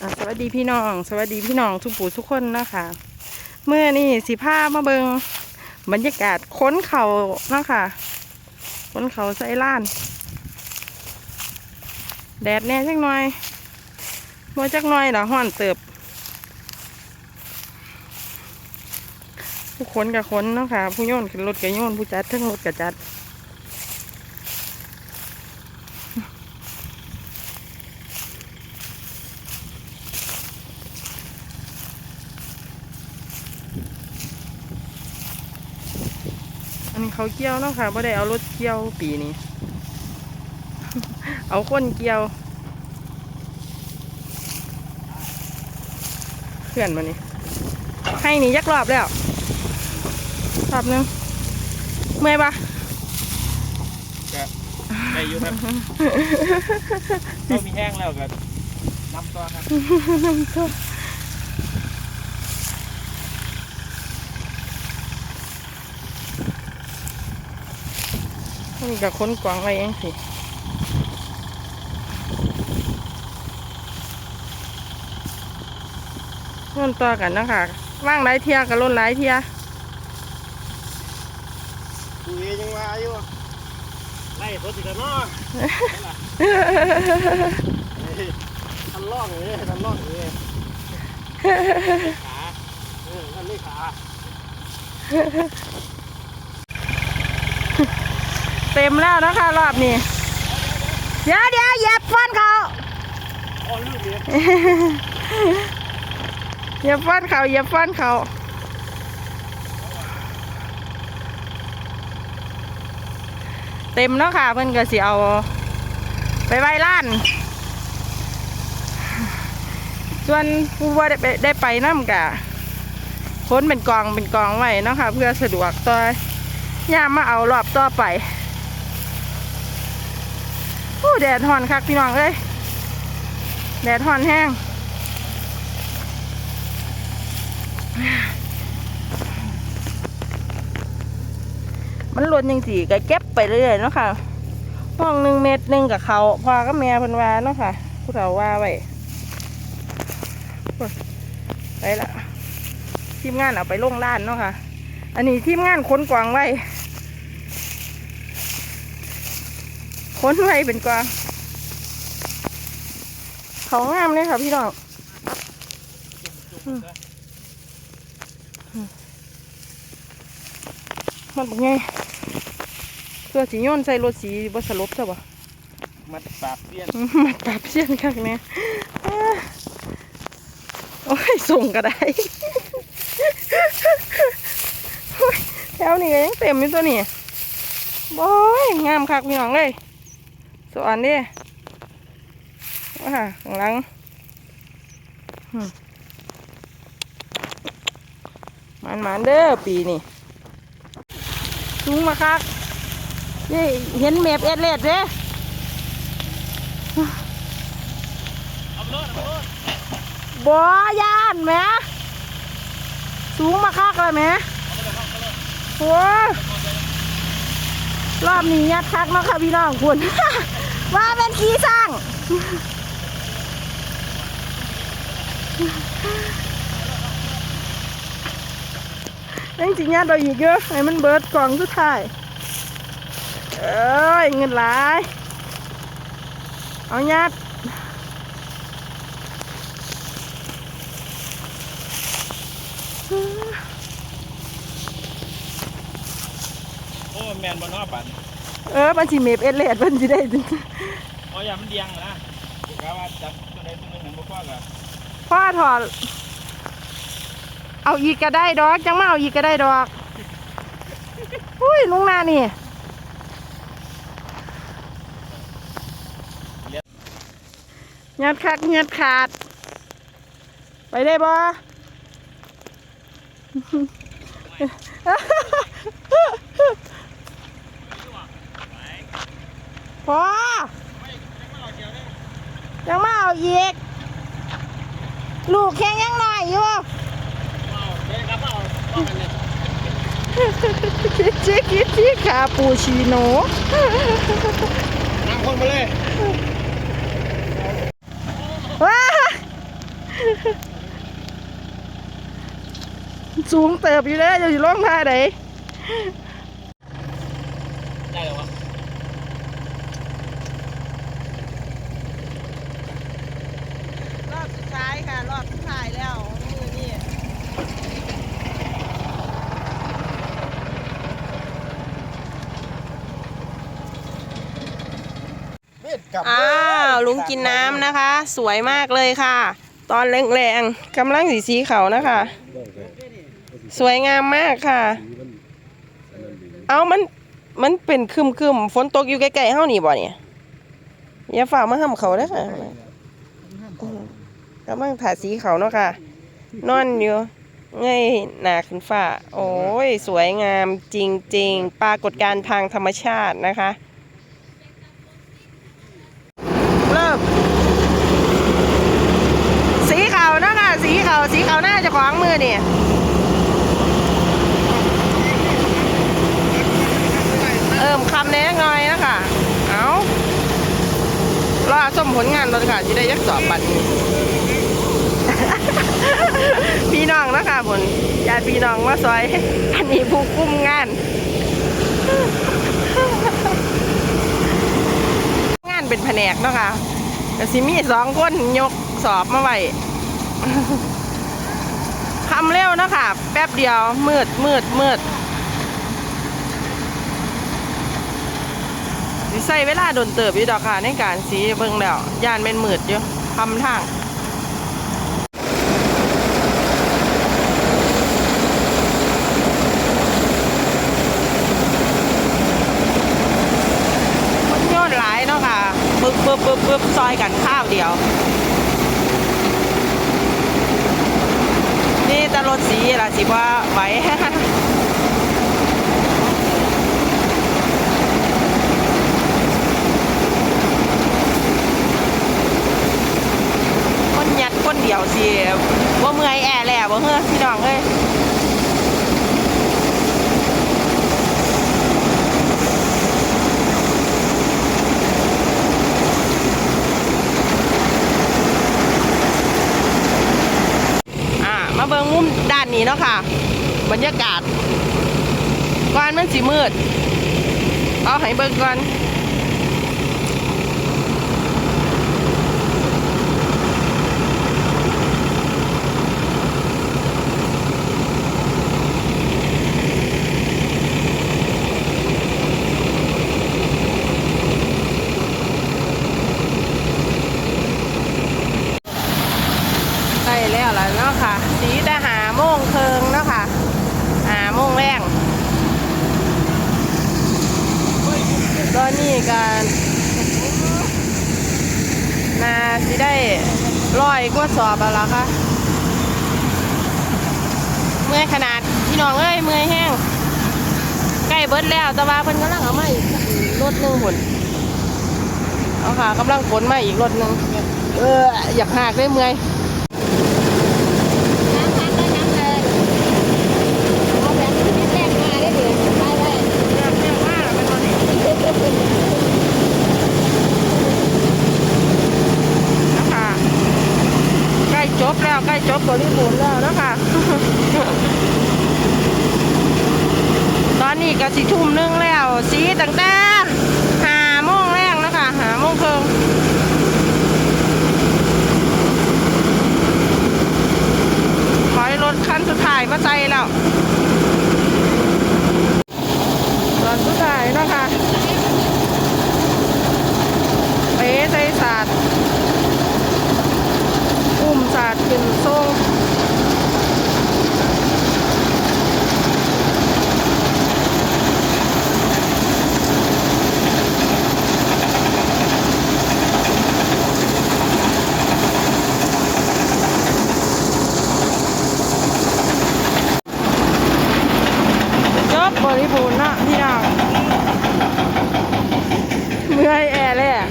สวัสดีพี่น้อง สวัสดีพี่น้องทุกผู้ทุกคนนะคะเมื่อนี่สิพามาเบิงบรรยากาศค้นเขาเนาะคะค้นเขาไซล้าน แดดแน่จักหน่อยบ่จักหน่อยละห้อนเติบผู้ค้นกับค้นเนาะค่ะผู้โยนกับรถกับโยนผู้จัดทั้งรถกับจัด เขาเกี่ยวเนาะค่ะไม่ได้เอารถเกี่ยวปีนี้ เอาคนเกี่ยวเพื่อนมานี่ให้หนี่ยักรอบแล้วรอบหนึงเมื่อยปะได้อยู่ครับก็มีแห้งแล้วก็น้ำตัวครับนี่ันกับคนกวางไว้เองสิร่นต่อกันนะคะว่างหลายเทียกับร่นหลายเทียคุยยังว่าอยู่ไล่ตัวสิกันเนาะทันล่องเลยทันล่องเลยขาเออทันเลยขา เต็มแล้วนะคะรอบนี้เดี๋ยวเดี๋ยวเหยียบฟันเขาเยวเหยียบฟันเขาเหยียบฟันเขาเต็มแล้วค่ะเพิ่อนก็สิเอา ไปไว้ล้าน ส่วนผู้ว่าได้ไปได้ไปน้ำกะค้นเป็นกองเป็นกองไว้เนาะคะเพื่อสะดวกต่อย่ามมาเอารอบต่อไป แดดห่อนคักพี่น้องเอ้ยแดดห่อนแห้งมันล่นยังสีก็เก็บไปเรื่อยๆเนาะค่ะห้องหนึ่งเม็ดหนึ่งกับเขาพอก็แม่พิ่นวาเนาะค่ะผู้เราว่าไว้ไปละทีมงานเอาไปลงล้านเนาะค่ะ อันนี้ทีมงานค้นกวางไว้ ค้นไว้เป็นกวางเขางามเลยค่ะพี่น้องมันเป็นไงเพื่อสีโยนใส่รถสีบสลบใช่ปะมัดปากเปี้ยน มันปรับเสี้ยนข้างเนี่ยอ่าโอ้ยส่งก็ได้โอ้ยแถวนี้ก็ยังเต็มอยู่ตัวนี้บอยงามคักพี่น้องเลย สวนดิว่าข้างหลังมันมันเด้อปีนี้สูงมาคักนี่เห็นเมฟเอเลดเด้เอาไปเลยเอาไปเลยบ่ย่านแหมสูงมาคักเลยแหมโอ้รอบนี้ยัดคักเนาะค่ะพี่น้องคุณ ว่าเป็นขี้สร้างยังสิยัดเราอีกเยอะให้มันเบิดกล่องสุดท้าย เอ้ย เงินหลาย เอายัดโอ้ แมนบนนอกปัน เออมันสิเมฟเอดเลดมันสิได้อ๋ออย่ามันเดียงนะกะว่าจับตัวใดตัวหนึ่งเห็นบ่พ่อก็พ่อถอดเอาอีกก็ได้ดอกจังมาเอาอีกก็ได้ดอกอุ้ยลุงนานี่งัดคักงัดขาด ไปได้บ่ พอยังมาเอาอีก ลูกแข็งยังหน้อยอยู่เดี๋ยวครับเอาเอากันเลยคิดชิคิชิคาปูชิโน่นั่งคนมาเลยว้าสูงเติบอยู่แล้วจะอยู่ร่องท่าไหนได้แล้ววะ รอบสุดท้ายค่ะ รอบสุดท้ายแล้วมือนี่ เบ็ด กลับอ้าวลุงกินน้ำนะคะ สวยมากเลยค่ะ ตอนแรงๆกำลังสีสีเขานะคะ สวยงามมากค่ะ เอามันมันเป็นคึมคึมๆฝนตกอยู่ใกล้ๆเฮานี่บ่เนี่ยอย่าฝ่ามาห้ำเขาได้อค่ะอืมกำลังถ่ายสีเขาเนาะค่ะ นอนอยู่เงยหนาขึ้นฟ้าโอ้ย สวยงามจริงๆ ปรากฏการณ์ทางธรรมชาตินะคะ เริ่ม สีขาวเนาะค่ะ สีขาวสีขาวหน้าจะขวางมือนี่เอิ่มคำแน่หน่อยนะคะเอารอส้มผลงานรถค่ะจะได้ยักสอบบัตรพี่น้องนะคะผลญาติพี่น้องมาซอย อันนี้ผู้คุมงาน งานเป็นแผนกเนาะค่ะแต่สิมีสองคนยกสอบมาไว้ คำเร็วเนาะค่ะ แป๊บเดียว มืดมืดมืดสิใส่เวลาโดนเติบอยู่ดอกค่ะ ในการสีเบิ่งแล้วยานเป็นมืดอยู่ทำทางคนโยนหลายเนาะค่ะปึ๊บปึ๊บปึ๊บปึ๊บซอยกันข้าวเดียว นี่แต่ร ถสีล่ะสิว่าไหว คนยัดคนเดียวสิว่าเมื่อยแอแหล่บ่เฮ้อพี่น้องเอ้ยอ่ามาเบิ่งมุมด้า นี้เนาะค่ะ บรรยากาศก่อนมันสีมืด เอาให้เบิ่งก่อน ใช่แล้วล่ะเนาะค่ะ สีทหาโมงเคิงเนาะค่ะหาโมงแรงตอนนี้ กันนาสิได้ร้อยกว่าสอบแล้วล่ะค่ะ เมื่อยขนาดพี่น้องเอ้ยเมื่อยแห้งใกล้เบิดแล้วแต่ว่าเพิ่นกำลังเอามาอีกรถหนึ่งหุ่นเอาค่ะกำลังขนมาอีกรถหนึ่งเอออยากหากได้เมื่อย น้ำพักได้น้ำเลยเอาแบบแรกมาได้เลยไปเลย นะคะใกล้จบ แล้วใกล้จบบริบูรณ์แล้วนะคะตอนนี้ก็สิทุ่มหนึงแล้วสีตั้งแต่หาโมงแรงนะคะหาโมงครึ่งถอยรถคันสุดท้ายมาใจแล้วรถสุดท้ายนะคะเป๊ะใจศาสตร์ ศาสตร์ขึ้นทรงจบบริบูรณ์เนาะพี่น้องเมื่อยแอร์เลยอะ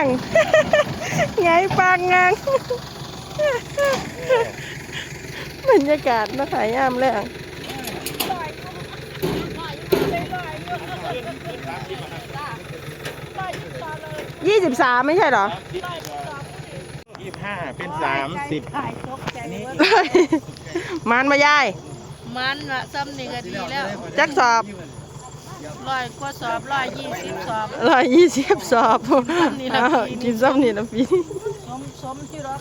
เมื่อยแห้งไงปางงางบรรยากาศมาขายยามแรงยี่สิบสามไม่ใช่เหรอยี่สิบห้าเป็นสามสิบถ่ายตกใจว่ามันมายาย มันละซ้ำนี่ก็ดีแล้ว จักสอบ ร้อยกว่าสอบร้อยยี่สิบสอบ ร้อยยี่สิบสอบนี่ละปีนี้อ้าวกินซ้ำนี่ละปี สมสมที่รัก